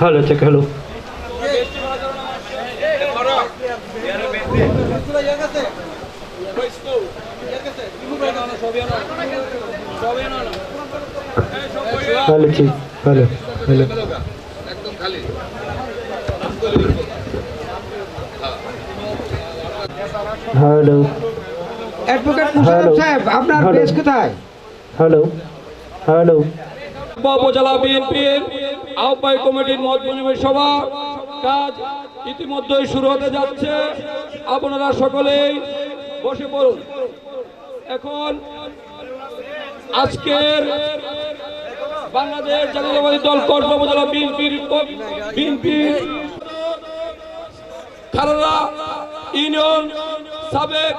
Hello check hello. Hello check hello hello. Hello. Advocate Musharraf Hello. সাহেব আপনার Hello. বেশ কোথায়? হ্যালো। হ্যালো। উপজেলা বিএনপির আহ্বায়ক কমিটির মত বিনিময় সভা কাজ ইতিমধ্যেই শুরু হতে যাচ্ছে। আপনারা সকলেই বসে পড়ুন। এখন আজকের বাংলাদেশ জাতীয়তাবাদী দল কর্ম উপজেলা বিএনপির বিএনপির খালারা ইউনিয়ন সাবেক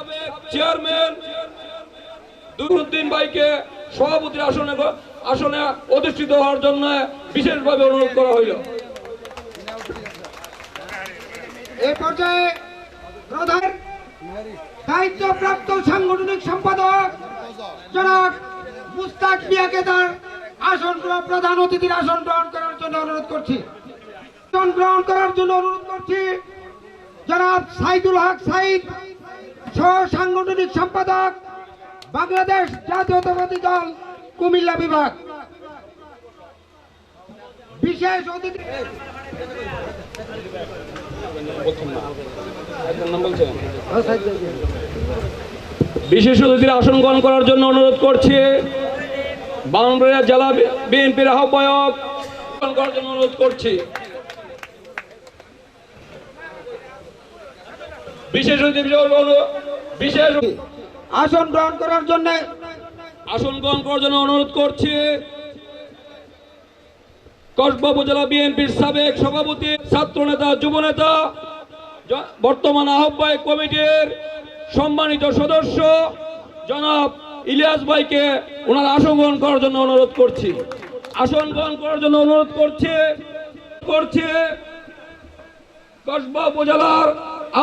চেয়ারম্যান দুরুদ্দিন ভাইকে সভাপতির আসনে আসনে অধিষ্ঠিত হওয়ার জন্য বিশেষভাবে অনুরোধ করা হইল। এই পর্যায়ে প্রধান দায়িত্বপ্রাপ্ত সাংগঠনিক সম্পাদক জনাব মুস্তাক মিয়াকে তার আসন প্রধান অতিথির আসন গ্রহণ করার জন্য অনুরোধ করছি। আসন গ্রহণ করার জন্য অনুরোধ করছি জনাব সাইদুল হক সাইদ সহ সাংগঠনিক সম্পাদক বাংলাদেশ জাতীয়তাবাদী দল কুমিল্লা বিভাগ। বিশেষ অতিথি বিশেষ অতিথির আসন গ্রহণ করার জন্য অনুরোধ করছি। বাংলাদেশ জেলা বিএনপির আহ্বায়ক করার জন্য অনুরোধ করছি। বিশেষ অতিথি বিশেষ আসন গ্রহণ করার জন্য আসন গ্রহণ করার জন্য অনুরোধ করছি। কসবা উপজেলা বিএনপির সাবেক সভাপতি, ছাত্র নেতা, যুব নেতা বর্তমান আহ্বায়ক কমিটির সম্মানিত সদস্য জনাব ইলিয়াস ভাইকে ওনার আসন গ্রহণ করার জন্য অনুরোধ করছি। আসন গ্রহণ করার জন্য অনুরোধ করছি করছি কসবা উপজেলার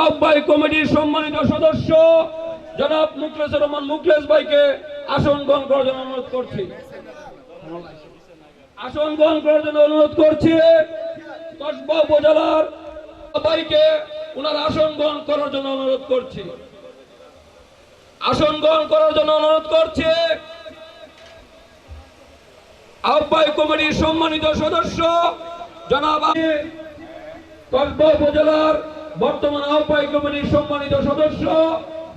আহ্বায়ক কমিটির সম্মানিত সদস্য জনাব মুখলেসুর রহমান মুখলেস ভাইকে আসন গ্রহণ করার জন্য অনুরোধ করছি। আসন গ্রহণ করার জন্য অনুরোধ করছি কসবা উপজেলার ভাইকে ওনার আসন গ্রহণ করার জন্য অনুরোধ করছি। আসন গ্রহণ করার জন্য অনুরোধ করছি। আহ্বায়ক কমিটির সম্মানিত সদস্য, জনাব কসবা উপজেলার বর্তমান আহ্বায়ক কমিটির সম্মানিত সদস্য,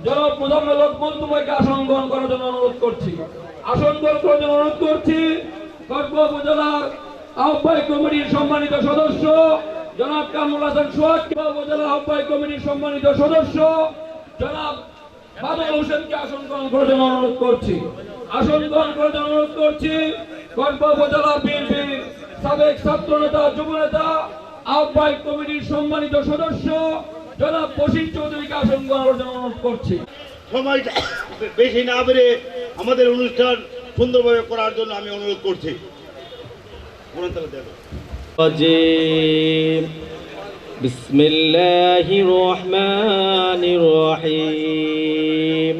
জনাব মুজাম্মেল হক মজদুমাইকে আসন গ্রহণ করার জন্য অনুরোধ করছি। আসন গ্রহণ করার জন্য অনুরোধ করছি। কসবা উপজেলার আহ্বায়ক কমিটির সম্মানিত সদস্য জনাব কামরুল হাসান সোহাগ উপজেলা আহ্বায়ক কমিটির সম্মানিত সদস্য জনাব বাদল হোসেনকে আসন গ্রহণ করার জন্য অনুরোধ করছি। আসন গ্রহণ করার জন্য অনুরোধ করছি। কসবা উপজেলা বিএনপির সাবেক ছাত্র নেতা যুব নেতা আহ্বায়ক কমিটির সম্মানিত সদস্য জনাব বশির চৌধুরীকে আসন গ্রহণ করার জন্য অনুরোধ করছি। সময়টা বেশি না বেড়ে আমাদের অনুষ্ঠান সুন্দরভাবে করার জন্য আমি অনুরোধ করছি কোরআন তালা দেবে الرجيم بسم الله الرحمن الرحيم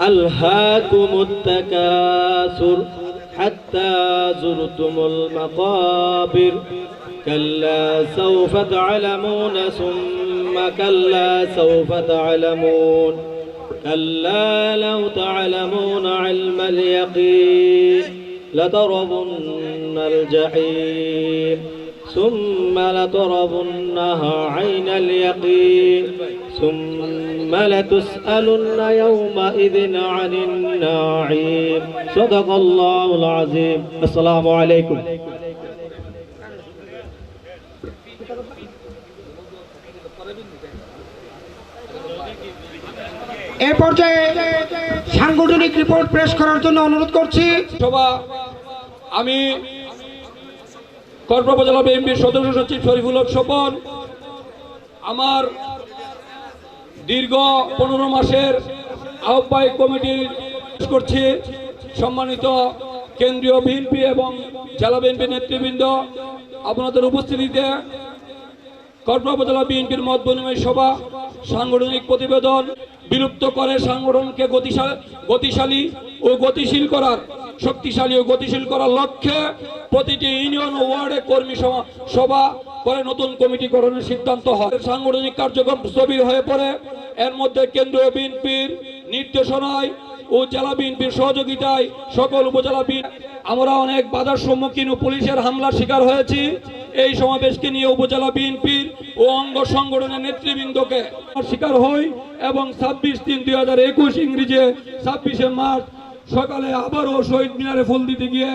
ألهاكم التكاثر حتى زرتم المقابر كلا سوف تعلمون ثم كلا سوف تعلمون كلا لو تعلمون علم اليقين لترضن الجحيم ثم لترضنها عين اليقين ثم لتسألن يومئذ عن النعيم. صدق الله العظيم. السلام عليكم. এ পর্যায়ে সাংগঠনিক রিপোর্ট পেশ করার জন্য অনুরোধ করছি। সভা, আমি কর্ম উপজেলা বিএনপির সদস্য সচিব শরীফুল স্বপন, আমার দীর্ঘ পনেরো মাসের আহ্বায়ক কমিটির করছি। সম্মানিত কেন্দ্রীয় বিএনপি এবং জেলা বিএনপি নেতৃবৃন্দ, আপনাদের উপস্থিতিতে কর্ম উপজেলা বিএনপির মত বিনিময় সভা, সাংগঠনিক প্রতিবেদন বিলুপ্ত করে সাংগঠনকে গতিশালী ও গতিশীল করার, শক্তিশালী ও গতিশীল করার লক্ষ্যে প্রতিটি ইউনিয়ন ওয়ার্ডে কর্মী সভা করে নতুন কমিটি গঠনের সিদ্ধান্ত হয়। সাংগঠনিক কার্যক্রম স্থবির হয়ে পড়ে। এর মধ্যে কেন্দ্রীয় বিএনপির নির্দেশনায় ও জেলা বিএনপির সহযোগিতায় সকল উপজেলা বিএনপি আমরা অনেক বাধার সম্মুখীন ও পুলিশের হামলার শিকার হয়েছি। এই সমাবেশকে নিয়ে উপজেলা বিএনপির ও অঙ্গ সংগঠনের নেতৃবৃন্দকে শিকার হই এবং ছাব্বিশ তিন দুই হাজার একুশ ইংরেজে ছাব্বিশে মার্চ সকালে আবারও শহীদ মিনারে ফুল দিতে গিয়ে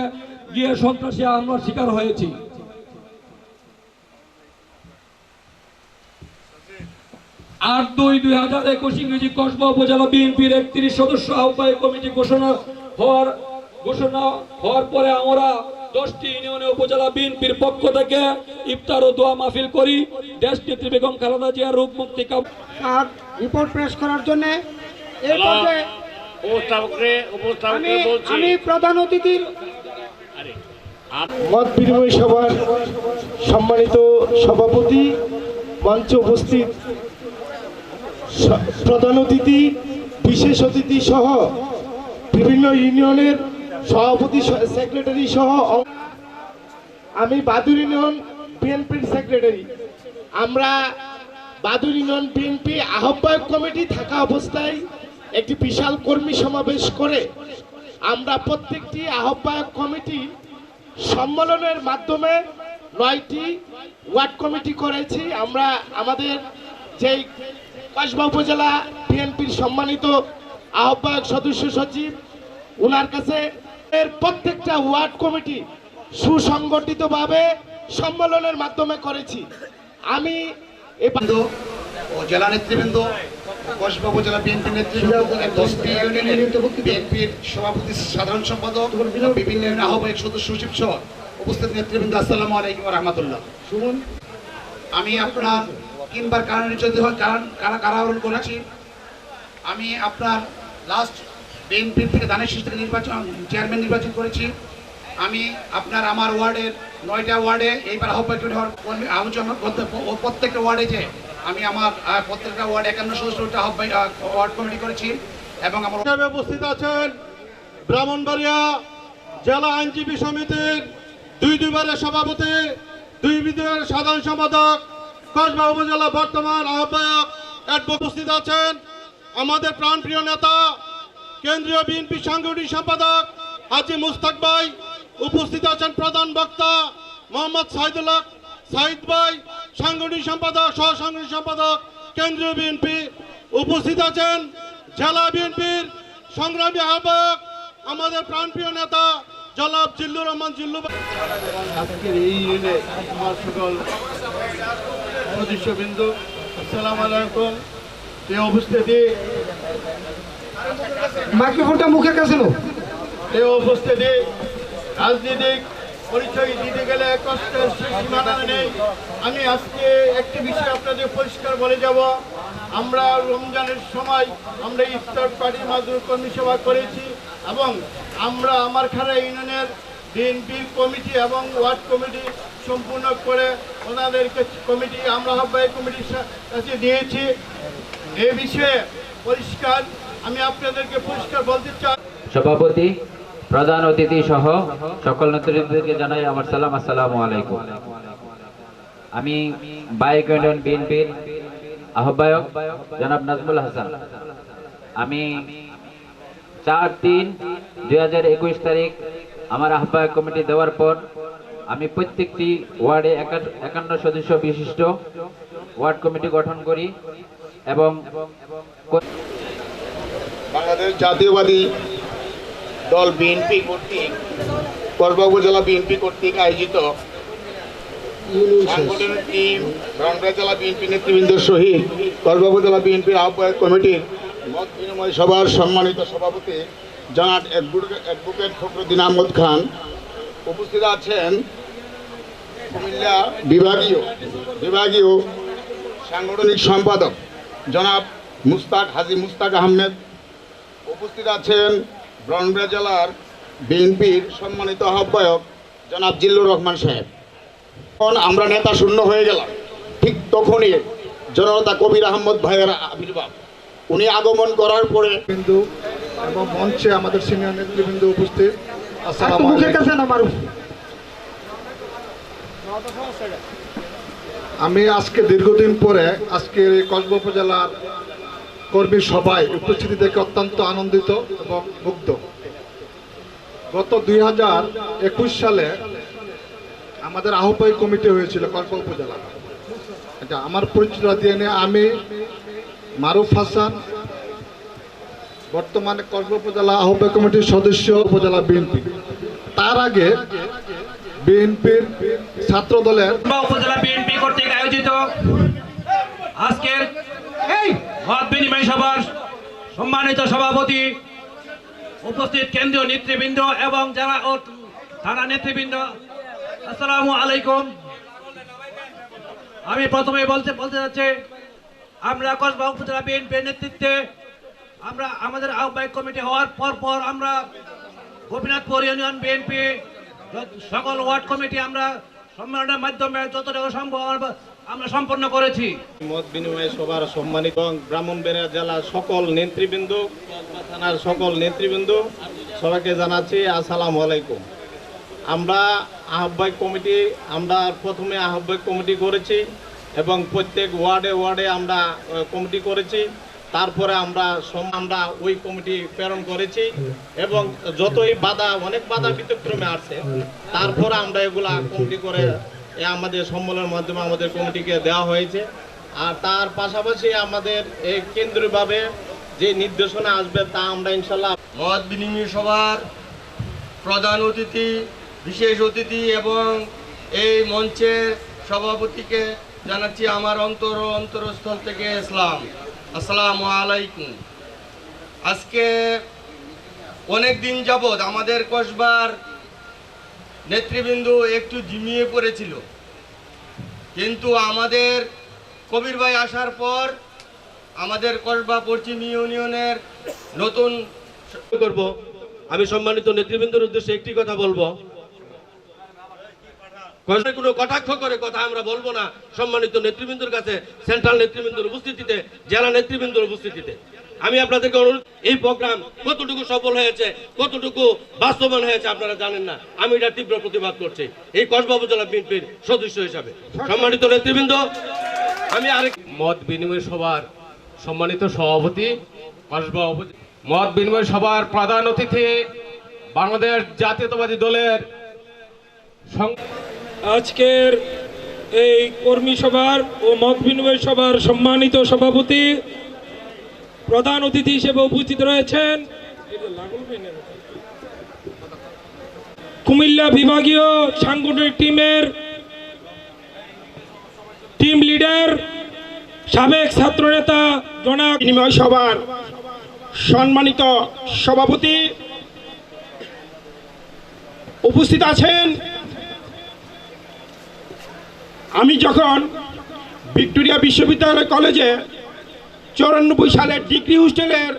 গিয়ে সন্ত্রাসী হামলার শিকার হয়েছি। আট দুই দুই হাজার একুশ ইংরেজি কসবা উপজেলা বিএনপির একত্রিশ সদস্য আহ্বায়ক কমিটি ঘোষণা হওয়ার ঘোষণা হওয়ার পরে আমরা দশটি ইউনিয়নে উপজেলা বিএনপির পক্ষ থেকে ইফতার ও দোয়া মাহফিল করি। দেশ নেত্রী বেগম খালেদা জিয়ার রোগ মুক্তি তার রিপোর্ট পেশ করার জন্য এই আমি উপস্থাপকরে বলছি। আমি প্রধান অতিথির মত বিনিময় সভার সম্মানিত সভাপতি মঞ্চে উপস্থিত প্রধান অতিথি বিশেষ অতিথি সহ বিভিন্ন ইউনিয়নের সভাপতি সেক্রেটারি সহ আমি বাদুর ইউনিয়ন বিএনপির সেক্রেটারি আমরা বাদুর ইউনিয়ন বিএনপি আহ্বায়ক কমিটি থাকা অবস্থায় একটি বিশাল কর্মী সমাবেশ করে আমরা প্রত্যেকটি আহ্বায়ক কমিটি সম্মেলনের মাধ্যমে নয়টি ওয়ার্ড কমিটি করেছি। আমরা আমাদের যেই কসবা উপজেলা বিএনপির সম্মানিত আহ্বায়ক সদস্য সচিব ওনার কাছে এর প্রত্যেকটা ওয়ার্ড কমিটি সুসংগঠিতভাবে সম্মেলনের মাধ্যমে করেছি। আমি ও জেলা নেতৃবৃন্দ কসবা উপজেলা বিএনপি নেতৃবৃন্দ দশটি ইউনিয়নের বিএনপির সভাপতি সাধারণ সম্পাদক বিভিন্ন আহ্বায়ক সদস্য সচিব সহ উপস্থিত নেতৃবৃন্দ আসসালামু আলাইকুম রহমতুল্লাহ। শুনুন আমি আপনার তিনবার কারণ নির্যাতিত হয় কারণ কারা কারাবরণ করেছি? আমি আপনার লাস্ট বিএনপি থেকে দানের শীষ থেকে নির্বাচন, চেয়ারম্যান নির্বাচন করেছি। আমি আপনার, আমার ওয়ার্ডের নয়টা ওয়ার্ডে এইবার আহ্বায়ক আলোচনা প্রত্যেকটা ওয়ার্ডে যে আমি আমার প্রত্যেকটা ওয়ার্ড একান্ন সদস্যটা আহ্বায়ক ওয়ার্ড কমিটি করেছি এবং আমার উপস্থিত আছেন ব্রাহ্মণবাড়িয়া জেলা আইনজীবী সমিতির দুই দুইবারের সভাপতি, দুই বিদ্যুতের সাধারণ সম্পাদক, কসবা উপজেলা বর্তমান আহ্বায়ক উপস্থিত আছেন আমাদের প্রাণপ্রিয় নেতা কেন্দ্রীয় বিএনপি সাংগঠনিক সম্পাদক হাজি মুস্তাক ভাই, উপস্থিত আছেন প্রধান বক্তা মোহাম্মদ সাইদুল্লাহ সাইদ ভাই, সাংগঠনিক সম্পাদক সহ সাংগঠনিক সম্পাদক, কেন্দ্রীয় বিএনপি। উপস্থিত আছেন জেলা বিএনপির সংগ্রামী আহ্বায়ক, আমাদের প্রাণপ্রিয় নেতা জনাব জিল্লুর রহমান জিল্লু। আজকের এই ইউনিয়নে আমার সকল সদস্যবৃন্দ, আসসালামু আলাইকুম। এই উপস্থিতি মাইক্রোফোনটা মুখের কাছে এই উপস্থিতি, রাজনৈতিক পরিচয় দিতে গেলে কষ্টের সীমানা নেই। আমি আজকে একটি বিষয় আপনাদের পরিষ্কার বলে যাব। আমরা রমজানের সময় আমরা ইফতার পার্টির মাধ্যমে কর্মী সভা করেছি এবং আমরা আমার খারা ইউনিয়নের বিএনপির কমিটি এবং ওয়ার্ড কমিটি সম্পূর্ণ করে ওনাদেরকে কমিটি, আমরা আহ্বায়ক কমিটির কাছে দিয়েছি। এ বিষয়ে পরিষ্কার আমি আপনাদেরকে পরিষ্কার বলতে চাই। সভাপতি, প্রধান অতিথি সহ সকল নেতৃত্বকে জানাই আমার সালাম, আসসালামু আলাইকুম। আমি বাইক ইউনিয়ন বিএনপির আহ্বায়ক জনাব নাজমুল হাসান। আমি চার তিন দুই তারিখ আমার আহ্বায়ক কমিটি দেওয়ার পর আমি প্রত্যেকটি ওয়ার্ডে একা- একান্ন সদস্য বিশিষ্ট ওয়ার্ড কমিটি গঠন করি এবং বাংলাদেশ জাতীয়বাদী দল বিএনপি কর্তৃক কসবা উপজেলা বিএনপি কর্তৃক আয়োজিত সাংগঠনিক জেলা বিএনপি নেতৃবৃন্দের সহিত কসবা উপজেলা বিএনপির আহ্বায়ক কমিটির মত বিনিময় সভার সম্মানিত সভাপতি অ্যাডভোকেট অ্যাডভোকেট ফখরুদ্দিন আহমদ খান উপস্থিত আছেন কুমিল্লা বিভাগীয় বিভাগীয় সাংগঠনিক সম্পাদক জনাব মুস্তাক, হাজি মুস্তাক আহমেদ উপস্থিত আছেন ব্রহ্মপুরা জেলার বিএনপির সম্মানিত আহ্বায়ক জনাব জিল্লুর রহমান সাহেব। তখন আমরা নেতা শূন্য হয়ে গেলাম। ঠিক তখনই জনতা কবির আহমদ ভাইয়ের আবির্ভাব। উনি আগমন করার পরে কিন্তু এবং মঞ্চে আমাদের সিনিয়র নেতৃবৃন্দ উপস্থিত। আসসালামু আলাইকুম আমি আজকে দীর্ঘদিন পরে আজকে কসবা উপজেলার কর্মী সবাই উপস্থিতি দেখে অত্যন্ত আনন্দিত এবং মুগ্ধ। গত দুই হাজার একুশ সালে আমাদের আহ্বায়ক কমিটি হয়েছিল কসবা উপজেলা। আচ্ছা আমার পরিচয় দিয়ে নিয়ে আমি মারুফ হাসান বর্তমানে কসবা উপজেলা আহ্বায়ক কমিটির সদস্য উপজেলা বিএনপি। তার আগে বিএনপির ছাত্র দলের উপজেলা বিএনপি কর্তৃক আয়োজিত আজকের এই মত বিনিময় সভার সম্মানিত সভাপতি, উপস্থিত কেন্দ্রীয় নেতৃবৃন্দ এবং যারা ও থানা নেতৃবৃন্দ, আসসালামু আলাইকুম। আমি প্রথমে বলতে বলতে যাচ্ছি, আমরা কসবা উপজেলা বিএনপির নেতৃত্বে, আমরা আমাদের আহ্বায়ক কমিটি হওয়ার পর পর আমরা গোপীনাথপুর ইউনিয়ন বিএনপি সকল ওয়ার্ড কমিটি আমরা সম্মেলনের মাধ্যমে যতটুকু সম্ভব আমরা- সম্পন্ন করেছি। মত বিনিময় সভার সম্মানিত এবং ব্রাহ্মণবাড়িয়া জেলার সকল নেতৃবৃন্দ থানার সকল নেতৃবৃন্দ, সবাইকে জানাচ্ছি আসসালামু আলাইকুম। আমরা আহ্বায়ক কমিটি, আমরা প্রথমে আহ্বায়ক কমিটি করেছি এবং প্রত্যেক ওয়ার্ডে ওয়ার্ডে আমরা কমিটি করেছি। তারপরে আমরা আমরা ওই কমিটি প্রেরণ করেছি এবং যতই বাধা, অনেক বাধা বিতক্রমে আসছে, তারপরে আমরা এগুলা কমিটি করে আমাদের সম্মেলনের মাধ্যমে আমাদের কমিটিকে দেওয়া হয়েছে। আর তার পাশাপাশি আমাদের এই কেন্দ্রীয়ভাবে যে নির্দেশনা আসবে তা আমরা ইনশাল্লাহ মত বিনিময় সভার প্রধান অতিথি, বিশেষ অতিথি এবং এই মঞ্চের সভাপতিকে জানাচ্ছি আমার অন্তর অন্তরস্থল থেকে ইসলাম। আসসালামু আলাইকুম। আজকে অনেক দিন যাবৎ আমাদের কসবার নেতৃবৃন্দ একটু জিমিয়ে পড়েছিল। কিন্তু আমাদের কবির ভাই আসার পর আমাদের কসবা পশ্চিম ইউনিয়নের নতুন করব। আমি সম্মানিত নেতৃবৃন্দের উদ্দেশ্যে একটি কথা বলব। কোনো কটাক্ষ করে কথা আমরা বলব না। সম্মানিত নেতৃবৃন্দের কাছে, সেন্ট্রাল নেতৃবৃন্দের উপস্থিতিতে, জেলা নেতৃবৃন্দের উপস্থিতিতে। আমি আপনাদেরকে অনুরোধ এই প্রোগ্রাম কতটুকু সফল হয়েছে কতটুকু বাস্তবায়ন হয়েছে আপনারা জানেন না। আমি এটা তীব্র প্রতিবাদ করছি। এই কসবা উপজেলা বিএনপির সদস্য হিসাবে। সম্মানিত নেতৃবৃন্দ আমি আরেক মত বিনিময় সভার সম্মানিত সভাপতি কসবা মত বিনিময় সভার প্রধান অতিথি বাংলাদেশ জাতীয়তাবাদী দলের আজকের এই কর্মী সভার ও মত বিনিময় সভার সম্মানিত সভাপতি প্রধান অতিথি হিসেবে উপস্থিত রয়েছেন কুমিল্লা বিভাগীয় সাংগঠনিক টিমের টিম লিডার, সাবেক ছাত্রনেতা জনাব বিনিময় সভার সম্মানিত সভাপতি উপস্থিত আছেন। আমি যখন ভিক্টোরিয়া বিশ্ববিদ্যালয় কলেজে চৌরানব্বই সালে ডিগ্রি হোস্টেলের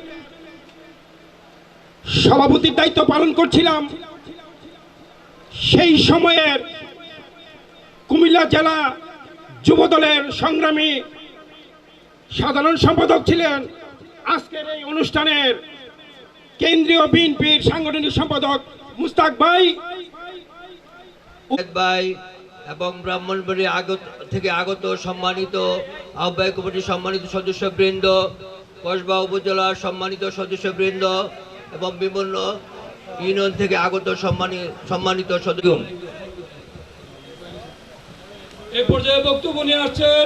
সভাপতির দায়িত্ব পালন করছিলাম। সেই সময়ের কুমিল্লা জেলা যুবদলের সংগ্রামী সাধারণ সম্পাদক ছিলেন। আজকের এই অনুষ্ঠানের কেন্দ্রীয় বিএনপির সাংগঠনিক সম্পাদক মুস্তাক ভাই। ভাই এবং ব্রাহ্মণবাড়ি আগত থেকে আগত সম্মানিত আহ্বায়ক কমিটির সম্মানিত সদস্যবৃন্দ, কসবা উপজেলার সম্মানিত সদস্য সদস্যবৃন্দ এবং বিভিন্ন ইউনিয়ন থেকে আগত সম্মানী সম্মানিত সদস্য। এ পর্যায়ে বক্তব্য নিয়ে আসছেন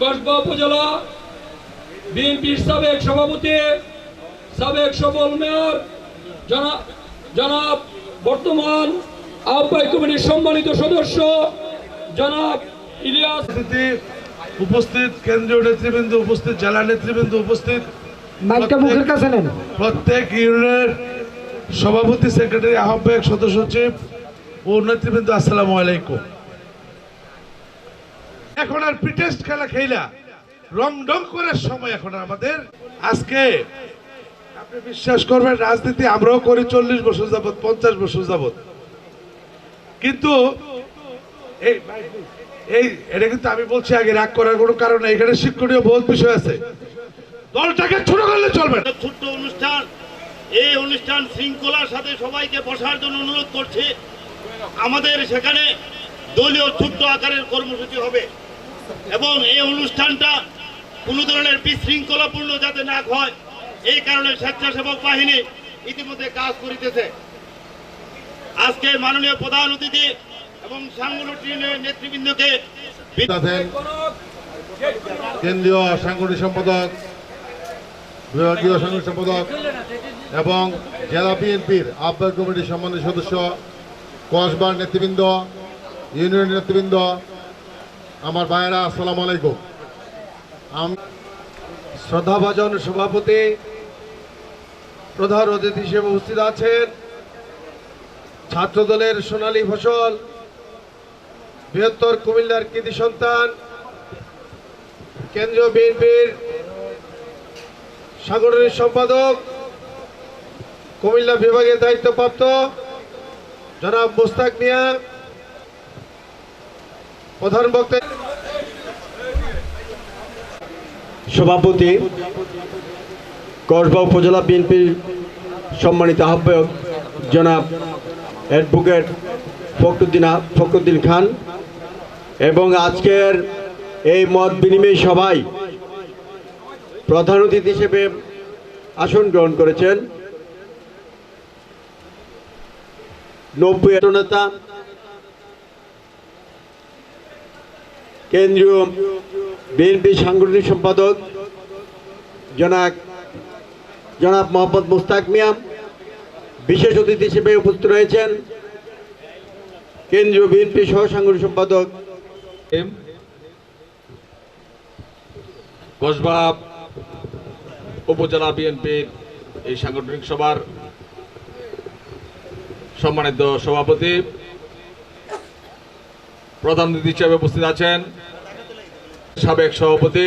কসবা উপজেলা বিএনপির সাবেক সভাপতি, সাবেক সফল মেয়র জনাব বর্তমান আহ্বায়ক কমিটির সম্মানিত সদস্য জনাব ইলিয়াস উপস্থিত কেন্দ্রীয় নেতৃবৃন্দ উপস্থিত জেলা নেতৃবৃন্দ উপস্থিত মাইকটা মুখের কাছে নেন। প্রত্যেক ইউনিয়নের সভাপতি সেক্রেটারি আহ্বায়ক সদস্য সচিব ও নেতৃবৃন্দ আসসালামু আলাইকুম। এখন আর প্রিটেস্ট খেলা খেলা রং ডং করার সময় এখন আমাদের। আজকে আপনি বিশ্বাস করবেন রাজনীতি আমরাও করি চল্লিশ বছর যাবত পঞ্চাশ বছর যাবত কিন্তু, এই এই, এটা কিন্তু আমি বলছি আগে, রাগ করার কোনো কারণ এখানে শিক্ষণীয় বহুত বিষয় আছে। দলটাকে ছোট করলে চলবে ছোট্ট অনুষ্ঠান, এই অনুষ্ঠান শৃঙ্খলার সাথে সবাইকে বসার জন্য অনুরোধ করছি। আমাদের সেখানে দলীয় ছোট্ট আকারের কর্মসূচি হবে এবং এই অনুষ্ঠানটা কোনো ধরনের বিশৃঙ্খলাপূর্ণ যাতে না হয়, এই কারণে স্বেচ্ছাসেবক বাহিনী ইতিমধ্যে কাজ করিতেছে। আজকে মাননীয় প্রধান অতিথি এবং সাংগঠনিক নেতৃবৃন্দকে কেন্দ্রীয় সাংগঠনিক সম্পাদক, বিভাগীয় সাংগঠনিক সম্পাদক এবং জেলা বিএনপির আহ্বায়ক কমিটির সম্মানিত সদস্য, কসবার নেতৃবৃন্দ, ইউনিয়ন নেতৃবৃন্দ, আমার ভাইয়েরা, আসসালামু আলাইকুম। আমি শ্রদ্ধাভাজন সভাপতি, প্রধান অতিথি হিসেবে উপস্থিত আছেন। ছাত্রদলের সোনালী ফসল, বৃহত্তর কুমিল্লার কৃতি সন্তান, কেন্দ্রীয় বিএনপির সাংগঠনিক সম্পাদক, কুমিল্লা বিভাগের দায়িত্বপ্রাপ্ত জনাব মুস্তাক মিয়া, প্রধান বক্তা সভাপতি, কসবা উপজেলা বিএনপির সম্মানিত আহ্বায়ক জনাব অ্যাডভোকেট ফখরুদ্দিন ফখরুদ্দিন খান এবং আজকের এই মত বিনিময় সভায় প্রধান অতিথি হিসেবে আসন গ্রহণ করেছেন নব্বই নেতা, কেন্দ্রীয় বিএনপি সাংগঠনিক সম্পাদক জনাক জনাব মোহাম্মদ মুস্তাক মিয়াম বিশেষ অতিথি হিসেবে উপস্থিত রয়েছেন কেন্দ্রীয় বিএনপি সহ সাংগঠনিক সম্পাদক কসবা উপজেলা বিএনপির এই সাংগঠনিক সভার সম্মানিত সভাপতি, প্রধান অতিথি হিসেবে উপস্থিত আছেন সাবেক সভাপতি,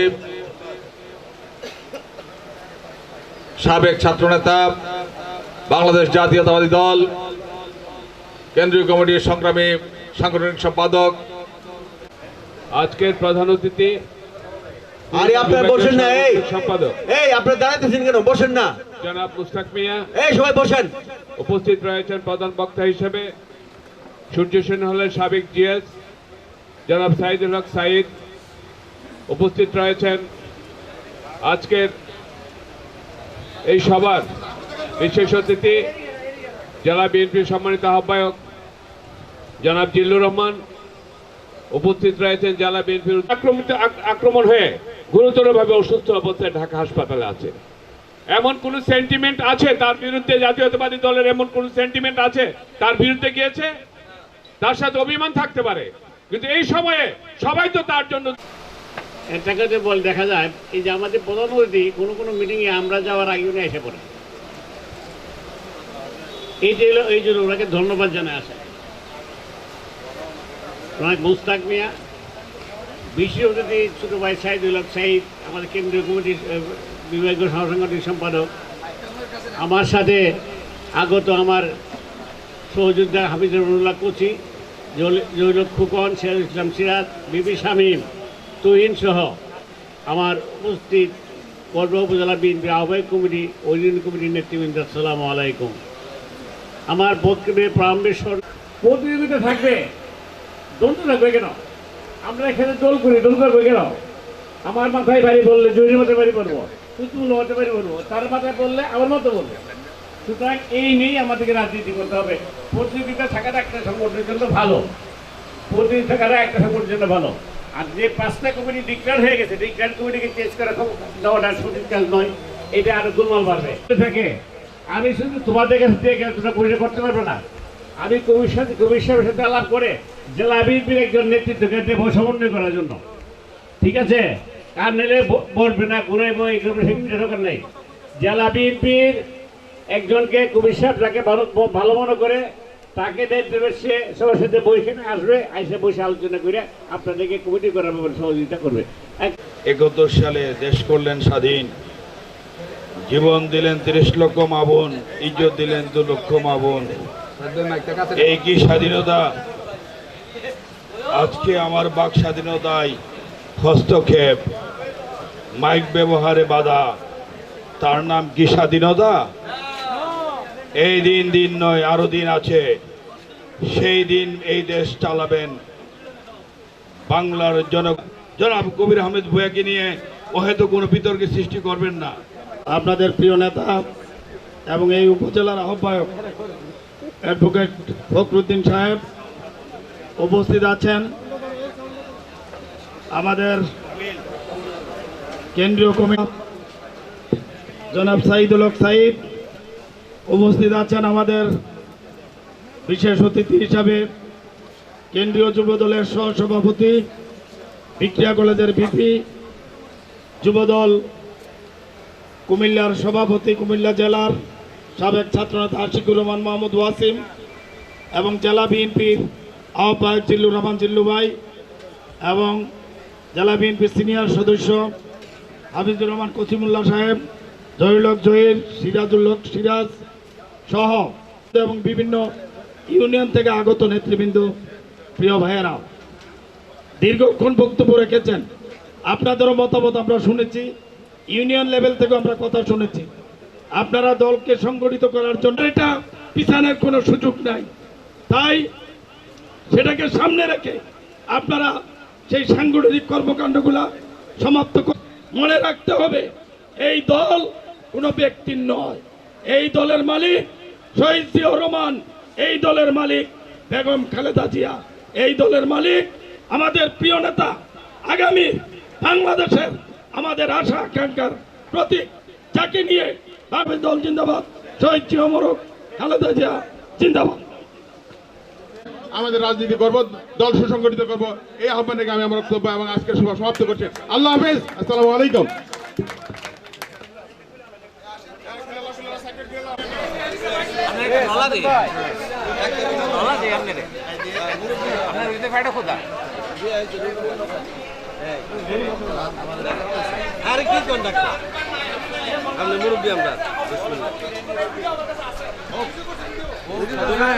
সাবেক ছাত্রনেতা বাংলাদেশ জাতীয়তাবাদী দল কেন্দ্রীয় কমিটির সংগ্রামী সাংগঠনিক সম্পাদক। আজকের প্রধান অতিথি আরে আপনারা বসেন না এই সম্পাদক। এই আপনারা দাঁড়াইতেছেন কেন? বসেন না। জনাব মুস্তাক মিয়া। এই সবাই বসেন। উপস্থিত রয়েছেন প্রধান বক্তা হিসেবে সূর্য সেন হলের সাবেক জিএস জনাব সাইদুল হক সাইদ। উপস্থিত রয়েছেন আজকের এই সভার বিশেষ অতিথি, জেলা বিএনপির সম্মানিত আহ্বায়ক জনাব জিল্লুর রহমান, উপস্থিত রয়েছেন জেলা বিএনপির আক্রমিত আক্রমণ হয়ে গুরুতরভাবে অসুস্থ অবস্থায় ঢাকা হাসপাতালে আছে। এমন কোন সেন্টিমেন্ট আছে তার বিরুদ্ধে জাতীয়তাবাদী দলের এমন কোন সেন্টিমেন্ট আছে তার বিরুদ্ধে গিয়েছে? তার সাথে অভিমান থাকতে পারে, কিন্তু এই সময়ে সবাই তো তার জন্য এটাকে বল, দেখা যায়, এই যে আমাদের প্রধান অতিথি কোনো কোনো মিটিংয়ে আমরা যাওয়ার আগে উনি এসে পড়ে এইটা হলো, এই জন্য ওনাকে ধন্যবাদ জানায় আসে ওনাকে মুস্তাক মিয়া বিশেষ অতিথি ছোটো ভাই সাইদুল হক সাইদ, আমাদের কেন্দ্রীয় কমিটির বিভাগীয় সাংগঠনিক সম্পাদক। আমার সাথে আগত আমার সহযোদ্ধা হাফিজুর রহমুল্লাহ কোচি জৈলক খুকন সিরাজ ইসলাম সিরাজ, বিবি শামীম, তুহিন সহ আমার উপস্থিত কর্ম উপজেলা বিএনপি আহ্বায়ক কমিটি ইউনিয়ন কমিটির নেতৃবৃন্দ, আসসালামু আলাইকুম। আমার প্রারম্ভের স্বর- প্রতিযোগিতা থাকবে। দ্বন্দ্ব থাকবে কেন? আমরা এখানে দোল করি দোল করব কেন? আমার মাথায় বাড়ি বললে জয়ীর মাথায় বাড়ি পড়ব তুতুল মাথায় বাড়ি পড়ব তার মাথায় বললে আমার মতো বলবে। সুতরাং এই নিয়েই আমাদেরকে রাজনীতি করতে হবে। প্রতিযোগিতা থাকাটা একটা সংগঠনের জন্য ভালো। প্রতিযোগিতা থাকাটা একটা সংগঠনের জন্য ভালো। আর যে পাঁচটা কমিটি ডিক্লেয়ার হয়ে গেছে ডিক্লেয়ার কমিটিকে চেঞ্জ করা দেওয়াটা সঠিক কাজ নয়। এটা আরও গোলমাল বাড়বে। থাকে আমি শুধু তোমাদের কাছে থেকে তোমরা পরিচয় করতে পারবে না। আমি কমিশন কমিশনের সাথে আলাপ করে জেলা বিএনপির একজন নেতৃত্বকে দেব সমন্বয় করার জন্য। ঠিক আছে? আর নিলে বলবে না, কোনো দরকার নেই। জেলা বিএনপির একজনকে কমিশনার যাকে ভালো মনে করে, তাকে দেবে সে সবার সাথে বসে আসবে, আইসে বসে আলোচনা করে আপনাদেরকে কমিটি করার ব্যাপারে সহযোগিতা করবে। এক- একাত্তর সালে দেশ করলেন স্বাধীন। জীবন দিলেন তিরিশ লক্ষ মাবন ইজ্জত দিলেন দু লক্ষ মাবন এই কি স্বাধীনতা? আজকে আমার বাক স্বাধীনতায় হস্তক্ষেপ, মাইক ব্যবহারে বাধা। তার নাম কি স্বাধীনতা? এই দিন দিন নয়, আরও দিন আছে। সেই দিন এই দেশ চালাবেন। বাংলার জন জনাব কবির আহমেদ ভুয়াকে নিয়ে ও হয়তো কোনো বিতর্কের সৃষ্টি করবেন না। আপনাদের প্রিয় নেতা এবং এই উপজেলার আহ্বায়ক অ্যাডভোকেট ফখরুদ্দিন সাহেব উপস্থিত আছেন। আমাদের কেন্দ্রীয় কমিটি জনাব সাইদুল হক সাইদ উপস্থিত আছেন আমাদের বিশেষ অতিথি হিসাবে। কেন্দ্রীয় যুব দলের সহসভাপতি, বিক্রিয়া কলেজের ভিপি, যুবদল কুমিল্লার সভাপতি কুমিল্লা জেলার সাবেক ছাত্রনেতা আশিকুর রহমান মাহমুদ ওয়াসিম এবং জেলা বিএনপির আহ্বায়ক জিল্লুর রহমান জিল্লু ভাই এবং জেলা বিএনপির সিনিয়র সদস্য হাফিজুর রহমান কসিমুল্লাহ সাহেব জহিরুলক জহির সিরাজুল্লক সিরাজ সহ এবং বিভিন্ন ইউনিয়ন থেকে আগত নেতৃবৃন্দ, প্রিয় ভাইয়েরা, দীর্ঘক্ষণ বক্তব্য রেখেছেন। আপনাদেরও মতামত আমরা শুনেছি। ইউনিয়ন লেভেল থেকে আমরা কথা শুনেছি। আপনারা দলকে সংগঠিত করার জন্য এটা পিছানোর কোনো সুযোগ নাই। তাই সেটাকে সামনে রেখে আপনারা সেই সাংগঠনিক কর্মকাণ্ডগুলা সমাপ্ত মনে রাখতে হবে, এই দল কোনো ব্যক্তির নয়। এই দলের মালিক শহীদ জিয়াউর রহমান, এই দলের মালিক বেগম খালেদা জিয়া, এই দলের মালিক আমাদের প্রিয় নেতা আগামী বাংলাদেশের আমাদের আশা আকাঙ্ক্ষার প্রতীক যাকে নিয়ে ভাবে দল জিন্দাবাদ শহীদ জিয়া মরক খালেদা জিয়া জিন্দাবাদ। আমাদের রাজনীতি করব দল সুসংগঠিত করব এই আহ্বান আমি আমার বক্তব্য এবং আজকের সভা সমাপ্ত করছি। আল্লাহ হাফেজ আসসালামু আলাইকুম। আরে কি কোন ডাক্তার আপনি মুরব্বী আমরা। ভাই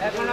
এখন